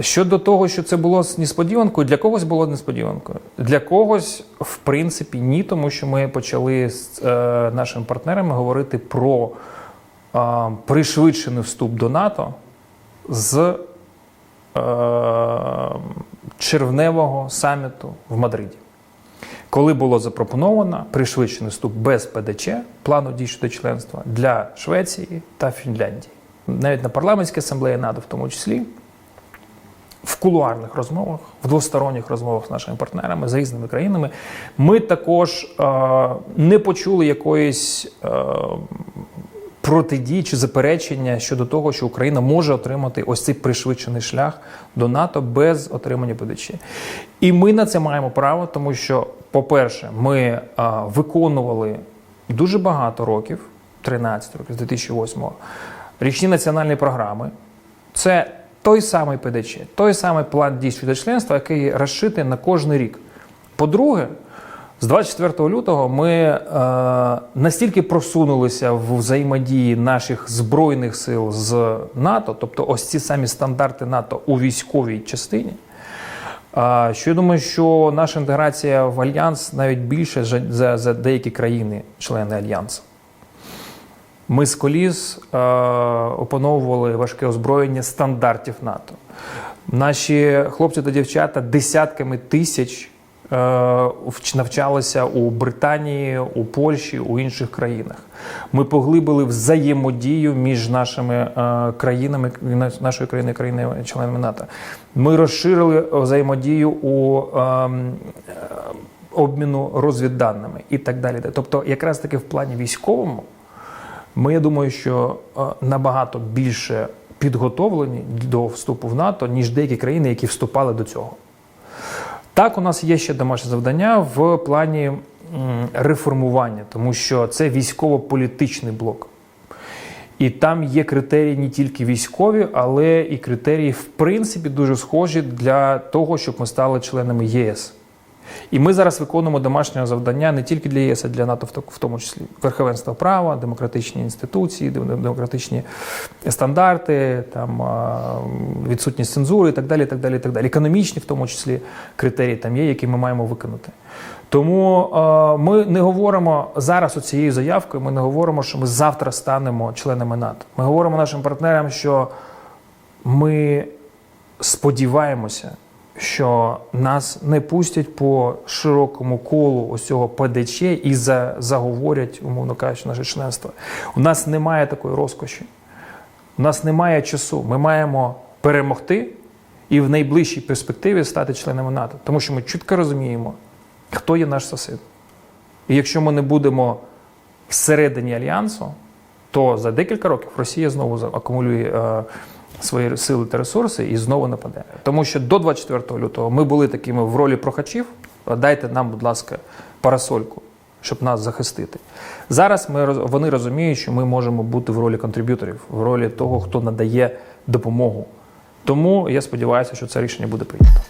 Щодо того, що це було несподіванкою, для когось було несподіванкою. Для когось, в принципі, ні, тому що ми почали з е, нашими партнерами говорити про е, пришвидшений вступ до НАТО з е, червневого саміту в Мадриді. Коли було запропоновано пришвидшений вступ без ПДЧ плану дій щодо членства для Швеції та Фінляндії, навіть на парламентській асамблеї НАТО, в тому числі, в кулуарних розмовах, в двосторонніх розмовах з нашими партнерами з різними країнами, ми також е, не почули якоїсь е, протидії чи заперечення щодо того, що Україна може отримати ось цей пришвидшений шлях до НАТО без отримання ПДЧ. І ми на це маємо право, тому що, по-перше, ми е, виконували дуже багато років, 13 років з 2008-го, річні національні програми. Це той самий ПДЧ, той самий план дій щодо членства, який розшитий на кожний рік. По-друге, з 24 лютого ми е, настільки просунулися в взаємодії наших збройних сил з НАТО, тобто ось ці самі стандарти НАТО у військовій частині. е, Що я думаю, що наша інтеграція в альянс навіть більше за, за, деякі країни, члени альянсу. Ми з коліс е, опановували важке озброєння стандартів НАТО. Наші хлопці та дівчата десятками тисяч е, навчалися у Британії, у Польщі, у інших країнах. Ми поглибили взаємодію між нашими е, країнами, нашою країною, країною членами НАТО. Ми розширили взаємодію у ем, е, обміну розвідданими і так далі. Тобто, якраз таки в плані військовому. Ми, я думаю, що е, набагато більше підготовлені до вступу в НАТО, ніж деякі країни, які вступали до цього. Так, у нас є ще домашнє завдання в плані реформування, тому що це військово-політичний блок. І там є критерії не тільки військові, але і критерії, в принципі, дуже схожі для того, щоб ми стали членами ЄС. І ми зараз виконуємо домашнє завдання не тільки для ЄС, а для НАТО в тому числі. Верховенство права, демократичні інституції, демократичні стандарти, там, відсутність цензури і так далі. так далі, так далі. Економічні, в тому числі, критерії там є, які ми маємо виконати. Тому ми не говоримо зараз оцією заявкою, ми не говоримо, що ми завтра станемо членами НАТО. Ми говоримо нашим партнерам, що ми сподіваємося, що нас не пустять по широкому колу ось цього ПДЧ і за, заговорять, умовно кажучи, наше членство. У нас немає такої розкоші. У нас немає часу. Ми маємо перемогти і в найближчій перспективі стати членами НАТО. Тому що ми чітко розуміємо, хто є наш сусід. І якщо ми не будемо всередині альянсу, то за декілька років Росія знову акумулює е, свої сили та ресурси і знову нападе. Тому що до 24 лютого ми були такими в ролі прохачів. Дайте нам, будь ласка, парасольку, щоб нас захистити. Зараз ми вони розуміють, що ми можемо бути в ролі контриб'юторів, в ролі того, хто надає допомогу. Тому я сподіваюся, що це рішення буде прийнято.